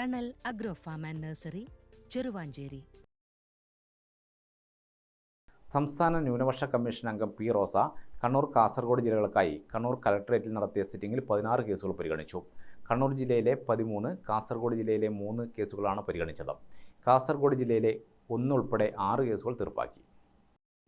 Thanal agro farm and nursery Cheruvanchery. സംസ്ഥാന ന്യൂനപക്ഷ commission അംഗം പി റോസ കണ്ണൂർ കാസർഗോഡ് ജില്ലകൾക്കായി കണ്ണൂർ കലക്ടറേറ്റിൽ നടത്തിയ സിറ്റിംഗിൽ പതിനാറ് കേസുകൾ പരിഗണിച്ചു. കണ്ണൂർ ജില്ലയിലെ പതിമൂന്ന് കാസർഗോഡ് ജില്ലയിലെ മൂന്ന് കേസുകളാണ് പരിഗണിച്ചത്. കാസർഗോഡ് ജില്ലയിലെ ഒന്നുൾപ്പെടെ ആറ് കേസുകൾ തീർപ്പാക്കി.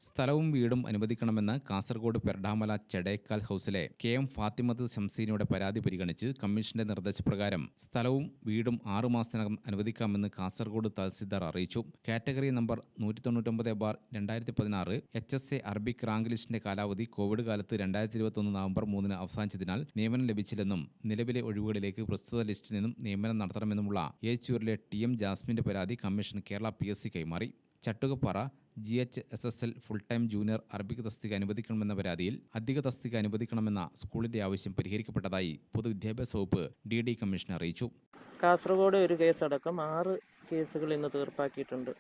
സ്ഥലവും വീടും അനുവദിക്കണമെന്ന് കാസർഗോഡ് പെർഡാമല ചെടേക്കാൽ ഹൗസിലെ കെ എം ഫാത്തിമത്ത് ശംസീനയുടെ പരാതി പരിഗണിച്ച് കമ്മീഷന്റെ നിർദ്ദേശപ്രകാരം സ്ഥലവും വീടും ആറുമാസത്തിനകം അനുവദിക്കാമെന്ന് കാസർഗോഡ് തഹസിൽദാർ അറിയിച്ചു. കാറ്റഗറി നമ്പർ നൂറ്റി തൊണ്ണൂറ്റൊമ്പത് ബാർ രണ്ടായിരത്തി പതിനാറ് H S A Arabic rank ലിസ്റ്റിന്റെ കാലാവധി കോവിഡ് കാലത്ത് രണ്ടായിരത്തി ഇരുപത്തൊന്ന് നവംബർ മൂന്നിന് അവസാനിച്ചതിനാൽ നിയമനം ലഭിച്ചില്ലെന്നും നിലവിലെ ഒഴിവുകളിലേക്ക് പ്രസ്തുത ലിസ്റ്റിൽ നിന്നും നിയമനം നടത്തണമെന്നുമുള്ള ഏച്ചൂരിലെ ടി എം ജാസ്മിന്റെ പരാതി commission Kerala P S C കൈമാറി. Chattukappara G H S S L full time junior Arabic തസ്തിക അനുവദിക്കണമെന്ന പരാതിയിൽ അധിക തസ്തിക അനുവദിക്കണമെന്ന സ്കൂളിന്റെ ആവശ്യം പരിഹരിക്കപ്പെട്ടതായി പൊതുവിദ്യാഭ്യാസ വകുപ്പ് ഡി ഡി കമ്മീഷൻ അറിയിച്ചു. കാസർഗോഡ് ഒരു കേസടക്കം ആറ് കേസുകൾ ഇന്ന് തീർപ്പാക്കിയിട്ടുണ്ട്.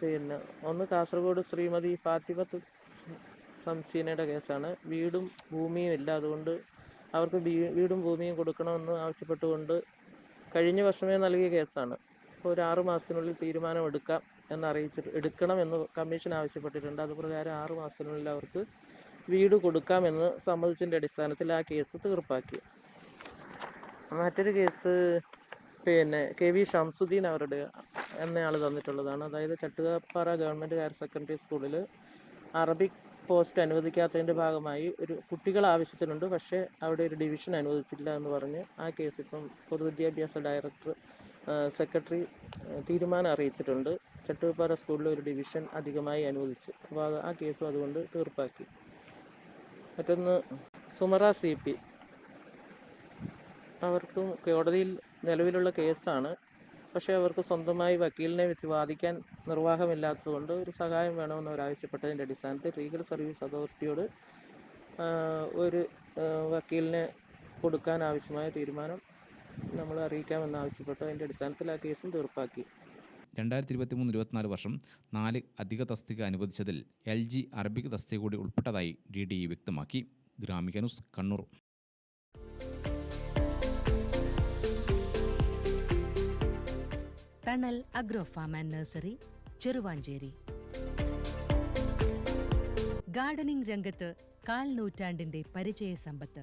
പിന്നെ ഒന്ന് കാസർഗോഡ് ശ്രീമതി ഫാത്തിമത്ത് സംസീനയുടെ കേസാണ്. വീടും ഭൂമിയും ഇല്ല അതുകൊണ്ട് അവർക്ക് വീടും ഭൂമിയും കൊടുക്കണമെന്ന് ആവശ്യപ്പെട്ടുകൊണ്ട് കഴിഞ്ഞ വർഷമേ നൽകിയ കേസാണ്. അപ്പോൾ ഒരു ആറ് മാസത്തിനുള്ളിൽ തീരുമാനം എടുക്കാം എന്ന് അറിയിച്ചിട്ട് എടുക്കണം എന്ന് കമ്മീഷൻ ആവശ്യപ്പെട്ടിട്ടുണ്ട്. അതുപ്രകാരം ആറ് മാസത്തിനുള്ളിൽ അവർക്ക് വീട് കൊടുക്കാമെന്ന് സമ്മതിച്ചതിന്റെ അടിസ്ഥാനത്തിൽ ആ കേസ് തീർപ്പാക്കി. മറ്റൊരു കേസ് പിന്നെ കെ വി ഷംസുദ്ദീൻ അവരുടെ എന്നയാൾ തന്നിട്ടുള്ളതാണ്. അതായത് ചട്ടുകാപ്പാറ ഗവൺമെന്റ് ഹയർ സെക്കൻഡറി സ്കൂളിൽ അറബിക് പോസ്റ്റ് അനുവദിക്കാത്തതിന്റെ ഭാഗമായി ഒരു കുട്ടികൾ ആവശ്യത്തിനുണ്ട്. പക്ഷേ അവിടെ ഒരു ഡിവിഷൻ അനുവദിച്ചില്ല എന്ന് പറഞ്ഞ് ആ കേസ് ഇപ്പം പൊതുവിദ്യാഭ്യാസ ഡയറക്ടർ സെക്രട്ടറി തീരുമാനം അറിയിച്ചിട്ടുണ്ട്. ചട്ടുകപ്പാറ സ്കൂളിൽ ഒരു ഡിവിഷൻ അധികമായി അനുവദിച്ചു. അപ്പോൾ ആ കേസും അതുകൊണ്ട് തീർപ്പാക്കി. മറ്റൊന്ന് സുമറ സി പി. അവർക്കും കോടതിയിൽ നിലവിലുള്ള കേസാണ്. പക്ഷേ അവർക്ക് സ്വന്തമായി വക്കീലിനെ വെച്ച് വാദിക്കാൻ നിർവാഹമില്ലാത്തതുകൊണ്ട് ഒരു സഹായം വേണമെന്ന് അവർ ആവശ്യപ്പെട്ടതിന്റെ അടിസ്ഥാനത്തിൽ ലീഗൽ സർവീസ് അതോറിറ്റിയോട് ഒരു വക്കീലിനെ കൊടുക്കാൻ ആവശ്യമായ തീരുമാനം നമ്മൾ അറിയിക്കാമെന്ന് ആവശ്യപ്പെട്ടു അതിന്റെ അടിസ്ഥാനത്തിൽ ആ കേസും തീർപ്പാക്കി. രണ്ടായിരത്തി ഇരുപത്തി മൂന്ന് ഇരുപത്തിനാല് വർഷം നാല് അധിക തസ്തിക അനുവദിച്ചതിൽ എൽ ജി അറബിക് തസ്തിക കൂടി ഉൾപ്പെട്ടതായി ഡി ഡി ഇ വ്യക്തമാക്കി. Gramika news Kannur. Thanal agro farm and nursery Cheruvanchery. Gardening രംഗത്ത് കാൽ നൂറ്റാണ്ടിന്റെ പരിചയ സമ്പത്ത്.